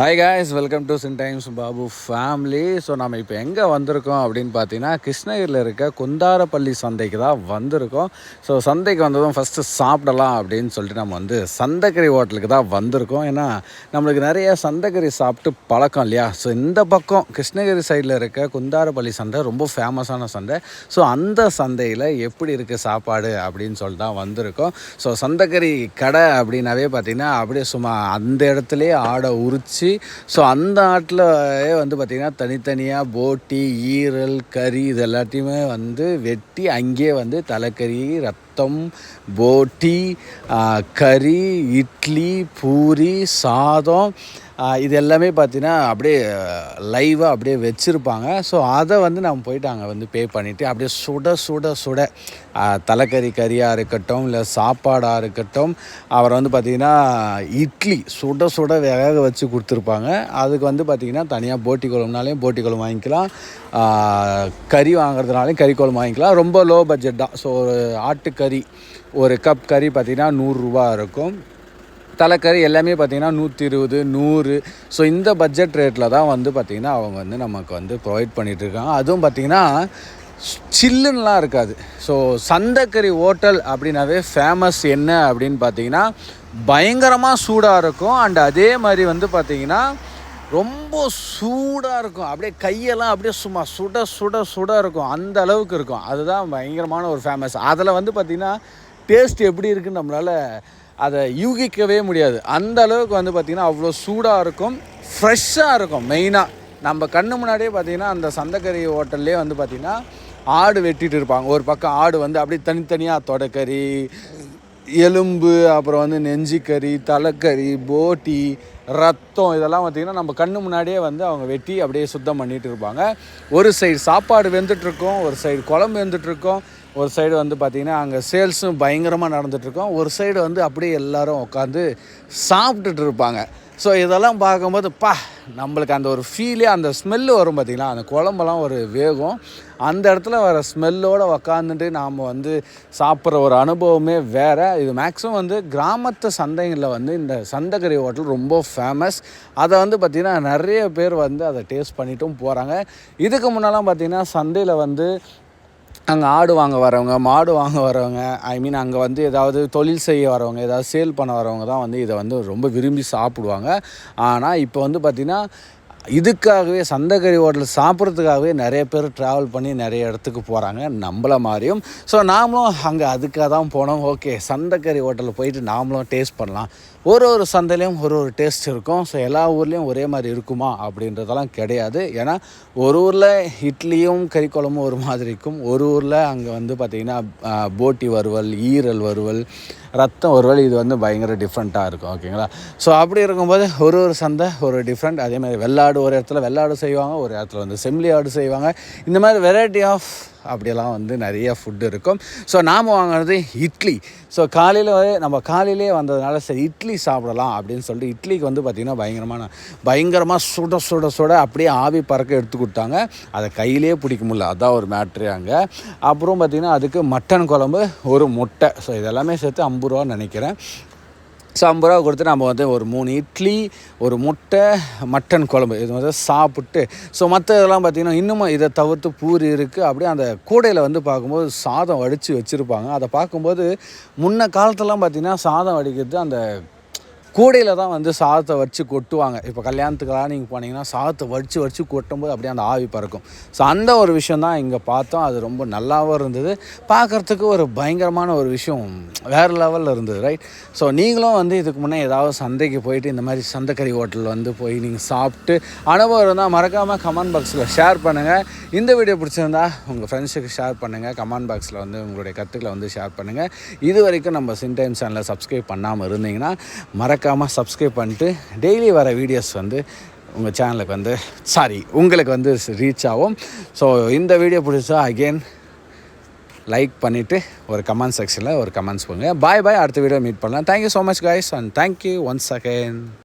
Hi guys welcome to Chin Times Babu family so நம்ம இப்போ எங்கே வந்திருக்கோம் அப்படின்னு பார்த்தீங்கன்னா கிருஷ்ணகிரியில் இருக்க குந்தாரப்பள்ளி சந்தைக்கு தான் வந்திருக்கோம். ஸோ சந்தைக்கு வந்ததும் ஃபஸ்ட்டு சாப்பிடலாம் அப்படின்னு சொல்லிட்டு நம்ம வந்து சந்தக்கரி ஹோட்டலுக்கு தான் வந்திருக்கோம். ஏன்னா நம்மளுக்கு நிறைய சந்தக்கரி சாப்பிட்டு பழக்கம் இல்லையா? ஸோ இந்த பக்கம் கிருஷ்ணகிரி சைடில் இருக்க குந்தாரப்பள்ளி சந்தை ரொம்ப ஃபேமஸான சந்தை. ஸோ அந்த சந்தையில் எப்படி இருக்குது சாப்பாடு அப்படின்னு சொல்லிட்டு தான் வந்திருக்கோம். ஸோ சந்தக்கரி கடை அப்படின்னாவே பார்த்திங்கன்னா அப்படியே சும்மா அந்த இடத்துலேயே ஆடை ஸோ அந்த ஆட்டில் வந்து பார்த்திங்கன்னா தனித்தனியாக போட்டி ஈரல் கறி இது எல்லாத்தையுமே வந்து வெட்டி அங்கேயே வந்து தலைக்கறி ரத்தம் போட்டி கறி இட்லி பூரி சாதம் இது எல்லாமே பார்த்தீங்கன்னா அப்படியே லைவாக அப்படியே வச்சுருப்பாங்க. ஸோ அதை வந்து நம்ம போயிட்டு அங்கே வந்து பே பண்ணிவிட்டு அப்படியே சுட சுட சுட தலைக்கறி கறியாக இருக்கட்டும் இல்லை சாப்பாடாக இருக்கட்டும் அப்புறம் வந்து பார்த்திங்கன்னா இட்லி சுட சுட வேக வச்சு கொடுத்துருப்பாங்க. அதுக்கு வந்து பார்த்திங்கன்னா தனியாக போட்டி குழம்புனாலையும் போட்டி குழம்பு வாங்கிக்கலாம். கறி வாங்குறதுனாலையும் கறி குழம்பு வாங்கிக்கலாம். ரொம்ப லோ பட்ஜெட் தான். ஸோ ஒரு ஆட்டுக்கறி ஒரு கப் கறி பார்த்திங்கன்னா நூறுரூவா இருக்கும். தலைக்கறி எல்லாமே பார்த்திங்கன்னா நூற்றி இருபது நூறு. ஸோ இந்த பட்ஜெட் ரேட்டில் தான் வந்து பார்த்திங்கன்னா அவங்க வந்து நமக்கு வந்து ப்ரொவைட் பண்ணிகிட்ருக்காங்க அதுவும் பார்த்திங்கன்னா சில்லுன்னெலாம் இருக்காது. ஸோ சந்தக்கறி ஹோட்டல் அப்படின்னாவே ஃபேமஸ் என்ன அப்படின்னு பார்த்தீங்கன்னா பயங்கரமாக சூடாக இருக்கும். அண்ட் அதே மாதிரி வந்து பார்த்திங்கன்னா ரொம்ப சூடாக இருக்கும். அப்படியே கையெல்லாம் அப்படியே சும்மா சுட சுட சுட இருக்கும். அந்த அளவுக்கு இருக்கும். அதுதான் பயங்கரமான ஒரு ஃபேமஸ் அதில் வந்து பார்த்திங்கன்னா டேஸ்ட் எப்படி இருக்குன்னு நம்மளால் அதை யூகிக்கவே முடியாது. அந்த அளவுக்கு வந்து பார்த்திங்கன்னா அவ்வளோ சூடாக இருக்கும் ஃப்ரெஷ்ஷாக இருக்கும் மெயினாக நம்ம கண்ணு முன்னாடியே பார்த்திங்கன்னா அந்த சந்தக்கறி ஹோட்டல்லே வந்து பார்த்திங்கன்னா ஆடு வெட்டிகிட்டு இருப்பாங்க. ஒரு பக்கம் ஆடு வந்து அப்படியே தனித்தனியாக தொடக்கறி எலும்பு அப்புறம் வந்து நெஞ்சிக்கறி தலைக்கறி போட்டி ரத்தம் இதெல்லாம் பார்த்திங்கன்னா நம்ம கண்ணு முன்னாடியே வந்து அவங்க வெட்டி அப்படியே சுத்தம் பண்ணிகிட்டு இருப்பாங்க. ஒரு சைடு சாப்பாடு வெந்துட்டுருக்கோம் ஒரு சைடு குழம்பு வெந்துட்டுருக்கோம் ஒரு சைடு வந்து பார்த்திங்கன்னா அங்கே சேல்ஸும் பயங்கரமாக நடந்துகிட்ருக்கோம் ஒரு சைடு வந்து அப்படியே எல்லோரும் உட்காந்து சாப்பிட்டுட்டு இருப்பாங்க. ஸோ இதெல்லாம் பார்க்கும்போது பா நம்மளுக்கு அந்த ஒரு ஃபீலே அந்த ஸ்மெல்லு வரும் பார்த்திங்களா அந்த குழம்பெல்லாம் ஒரு வேகம். அந்த இடத்துல வர ஸ்மெல்லோடு உக்காந்துட்டு நாம் வந்து சாப்பிட்ற ஒரு அனுபவமே வேறு. இது மேக்ஸிமம் வந்து கிராமத்து சந்தைகளில் வந்து இந்த சந்தகரி ஹோட்டல் ரொம்ப ஃபேமஸ் அதை வந்து பார்த்திங்கன்னா நிறைய பேர் வந்து அதை டேஸ்ட் பண்ணிட்டும் போகிறாங்க இதுக்கு முன்னெல்லாம் பார்த்திங்கன்னா சந்தையில் வந்து அங்கே ஆடு வாங்க வரவங்க மாடு வாங்க வரவங்க ஐ மீன் அங்கே வந்து ஏதாவது தொழில் செய்ய வரவங்க ஏதாவது சேல் பண்ண வரவங்க தான் வந்து இதை வந்து ரொம்ப விரும்பி சாப்பிடுவாங்க. ஆனால் இப்போ வந்து பார்த்திங்கன்னா இதுக்காகவே சந்தகரி ஹோட்டல் சாப்பிட்றதுக்காகவே நிறைய பேர் ட்ராவல் பண்ணி நிறைய இடத்துக்கு போகிறாங்க நம்மள மாதிரியும். ஸோ நாமளும் அங்கே அதுக்காக தான் போனோம். ஓகே சந்தக்கறி ஹோட்டலில் போயிட்டு நாமளும் டேஸ்ட் பண்ணலாம். ஒரு ஒரு சந்தையிலையும் ஒரு ஒரு டேஸ்ட் இருக்கும். ஸோ எல்லா ஊர்லேயும் ஒரே மாதிரி இருக்குமா அப்படின்றதெல்லாம் கிடையாது. ஏன்னா ஒரு ஊரில் இட்லியும் கறி குழம்பும் ஒரு மாதிரி இருக்கும் ஒரு ஊரில் அங்கே வந்து பார்த்திங்கன்னா போட்டி வறுவல் ஈரல் வறுவல் ரத்தம் ஒருவேளை இது வந்து பயங்கர டிஃப்ரெண்ட்டாக இருக்கும் ஓகேங்களா ஸோ அப்படி இருக்கும்போது ஒரு ஒரு சந்தை ஒரு டிஃப்ரெண்ட் அதே மாதிரி வெள்ளாடு ஒரு இடத்துல வெள்ளாடு செய்வாங்க ஒரு இடத்துல வந்து செம்லி ஆடு செய்வாங்க. இந்த மாதிரி வெரைட்டி ஆஃப் அப்படியெல்லாம் வந்து நிறைய ஃபுட்டு இருக்கும். ஸோ நாம் வாங்கினது இட்லி. ஸோ காலையில் நம்ம காலையிலே வந்ததுனால சரி இட்லி சாப்பிடலாம் அப்படின்னு சொல்லிட்டு இட்லிக்கு வந்து பார்த்திங்கன்னா பயங்கரமான பயங்கரமாக சுட சுட சுட அப்படியே ஆவி பறக்க எடுத்து கொடுத்தாங்க. அதை கையிலே பிடிக்க முடியல. அதான் ஒரு மேட்ரு அங்கே. அப்புறம் பார்த்திங்கன்னா அதுக்கு மட்டன் குழம்பு ஒரு முட்டை. ஸோ இதெல்லாமே சேர்த்து ஐம்பது ரூபா நினைக்கிறேன். ஸோ ஐம்பது ரூபா கொடுத்து நம்ம வந்து ஒரு மூணு இட்லி ஒரு முட்டை மட்டன் குழம்பு. இது வந்து சாப்பிட்டு. ஸோ மற்ற இதெல்லாம் பார்த்திங்கன்னா இன்னும் இதை தவிர்த்து பூரி இருக்குது அப்படியே அந்த கூடையில் வந்து பார்க்கும்போது சாதம் வடித்து வச்சுருப்பாங்க. அதை பார்க்கும்போது முன்ன காலத்துலலாம் பார்த்திங்கன்னா சாதம் வடிக்கிறது அந்த கூடையில் தான் வந்து சாதத்தை வச்சு கொட்டுவாங்க. இப்போ கல்யாணத்துக்கெல்லாம் நீங்கள் போனீங்கன்னா சாதத்தை வடித்து வடித்து கொட்டும்போது அப்படியே அந்த ஆவி பறக்கும். ஸோ அந்த ஒரு விஷயம் தான் இங்கே பார்த்தோம். அது ரொம்ப நல்லாவும் இருந்தது. பார்க்குறதுக்கு ஒரு பயங்கரமான ஒரு விஷயம் வேறு லெவலில் இருந்தது ரைட் ஸோ நீங்களும் வந்து இதுக்கு முன்னே ஏதாவது சந்தைக்கு போயிட்டு இந்த மாதிரி சந்தைக்கறி ஹோட்டலில் வந்து போய் நீங்கள் சாப்பிட்டு அனுபவம் இருந்தால் மறக்காமல் கமெண்ட் பாக்ஸில் ஷேர் பண்ணுங்கள் இந்த வீடியோ பிடிச்சிருந்தா உங்கள் ஃப்ரெண்ட்ஸுக்கு ஷேர் பண்ணுங்கள் கமெண்ட் பாக்ஸில் வந்து உங்களுடைய கற்றுக்களை வந்து ஷேர் பண்ணுங்கள் இது வரைக்கும் நம்ம சின்டைம் சேனலை சப்ஸ்கிரைப் பண்ணாமல் இருந்தீங்கன்னா மறக்க மறக்காமல் சப்ஸ்கிரைப் பண்ணிட்டு டெய்லி வர வீடியோஸ் வந்து உங்கள் சேனலுக்கு வந்து சாரி உங்களுக்கு வந்து ரீச் ஆகும். ஸோ இந்த வீடியோ பிடிச்சா அகெயின் லைக் பண்ணிவிட்டு ஒரு கமெண்ட் செக்ஷனில் ஒரு கமெண்ட்ஸ் போங்க பாய் பாய் அடுத்த வீடியோ மீட் பண்ணலாம். Thank you so much guys and thank you once again